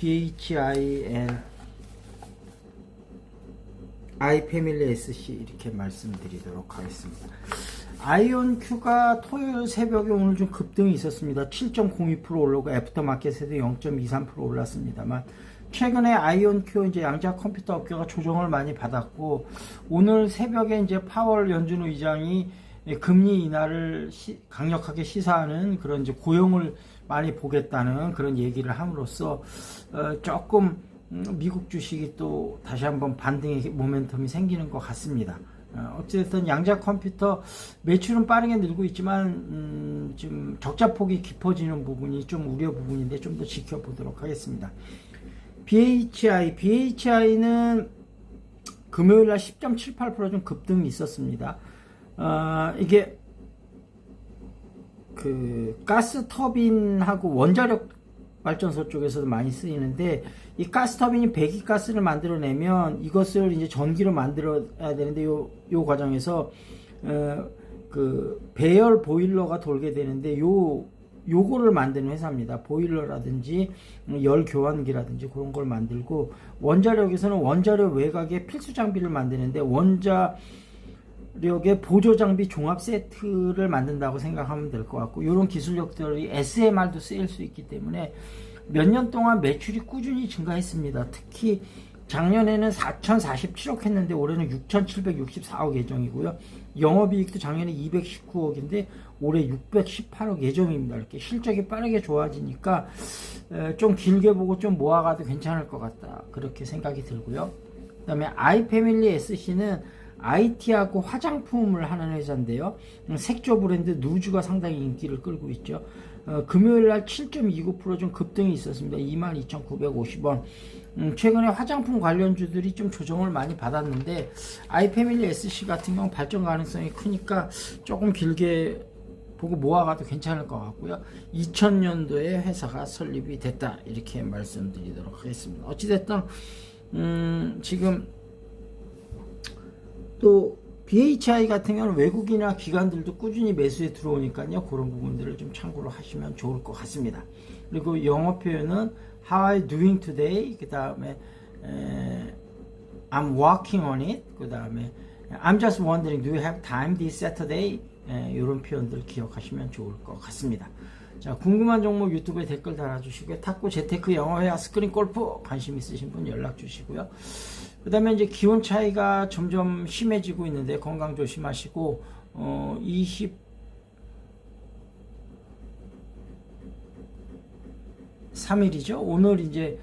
BHIN 아이패밀리 SC 이렇게 말씀드리도록 하겠습니다. 아이온큐가 토요일 새벽에 오늘 좀 급등이 있었습니다. 7.02% 올라오고 애프터마켓에도 0.23% 올랐습니다만 최근에 아이온큐 이제 양자 컴퓨터 업계가 조정을 많이 받았고 오늘 새벽에 이제 파월 연준 의장이 금리 인하를 시- 강력하게 시사하는 그런 이제 고용을 많이 보겠다는 그런 얘기를 함으로써 어, 조금 음, 미국 주식이 또 다시 한번 반등의 모멘텀이 생기는 것 같습니다. 어, 어쨌든 양자 컴퓨터 매출은 빠르게 늘고 있지만 음, 지금 적자폭이 깊어지는 부분이 좀 우려 부분인데 좀 더 지켜보도록 하겠습니다. BHI, BHI는 금요일 날 10.78%좀 급등이 있었습니다. 어, 이게 그 가스 터빈하고 원자력 발전소 쪽에서도 많이 쓰이는데 이 가스 터빈이 배기 가스를 만들어내면 이것을 이제 전기로 만들어야 되는데 요, 요 과정에서 어, 그 배열 보일러가 돌게 되는데 요 요거를 만드는 회사입니다. 보일러라든지 열 교환기라든지 그런 걸 만들고 원자력에서는 원자력 외곽에 필수 장비를 만드는데 원자 력의 보조 장비 종합 세트를 만든다고 생각하면 될 것 같고 이런 기술력들이 SMR도 쓰일 수 있기 때문에 몇 년 동안 매출이 꾸준히 증가했습니다. 특히 작년에는 4,047억 했는데 올해는 6,764억 예정이고요. 영업이익도 작년에 219억인데 올해 618억 예정입니다. 이렇게 실적이 빠르게 좋아지니까 에, 좀 길게 보고 좀 모아가도 괜찮을 것 같다. 그렇게 생각이 들고요. 그 다음에 아이패밀리 SC는 IT하고 화장품을 하는 회사인데요. 음, 색조 브랜드 누즈가 상당히 인기를 끌고 있죠. 어, 금요일 날 7.29%좀 급등이 있었습니다. 22,950원. 음, 최근에 화장품 관련주들이 좀 조정을 많이 받았는데 아이패밀리 SC 같은 경우 발전 가능성이 크니까 조금 길게 보고 모아가도 괜찮을 것 같고요. 2000년도에 회사가 설립이 됐다 이렇게 말씀드리도록 하겠습니다. 어찌됐든 음, 지금 또 BHI 같은 경우는 외국이나 기관들도 꾸준히 매수에 들어오니까요. 그런 부분들을 좀 참고로 하시면 좋을 것 같습니다. 그리고 영어 표현은 How you doing today? 그 다음에 I'm working on it. 그 다음에 I'm just wondering, do you have time this Saturday? 에, 이런 표현들 기억하시면 좋을 것 같습니다. 자, 궁금한 종목 유튜브에 댓글 달아주시고요. 탁구 재테크 영어회화 스크린 골프 관심 있으신 분 연락 주시고요. 그 다음에 이제 기온 차이가 점점 심해지고 있는데 건강 조심하시고, 어, 20, 3일이죠. 오늘 이제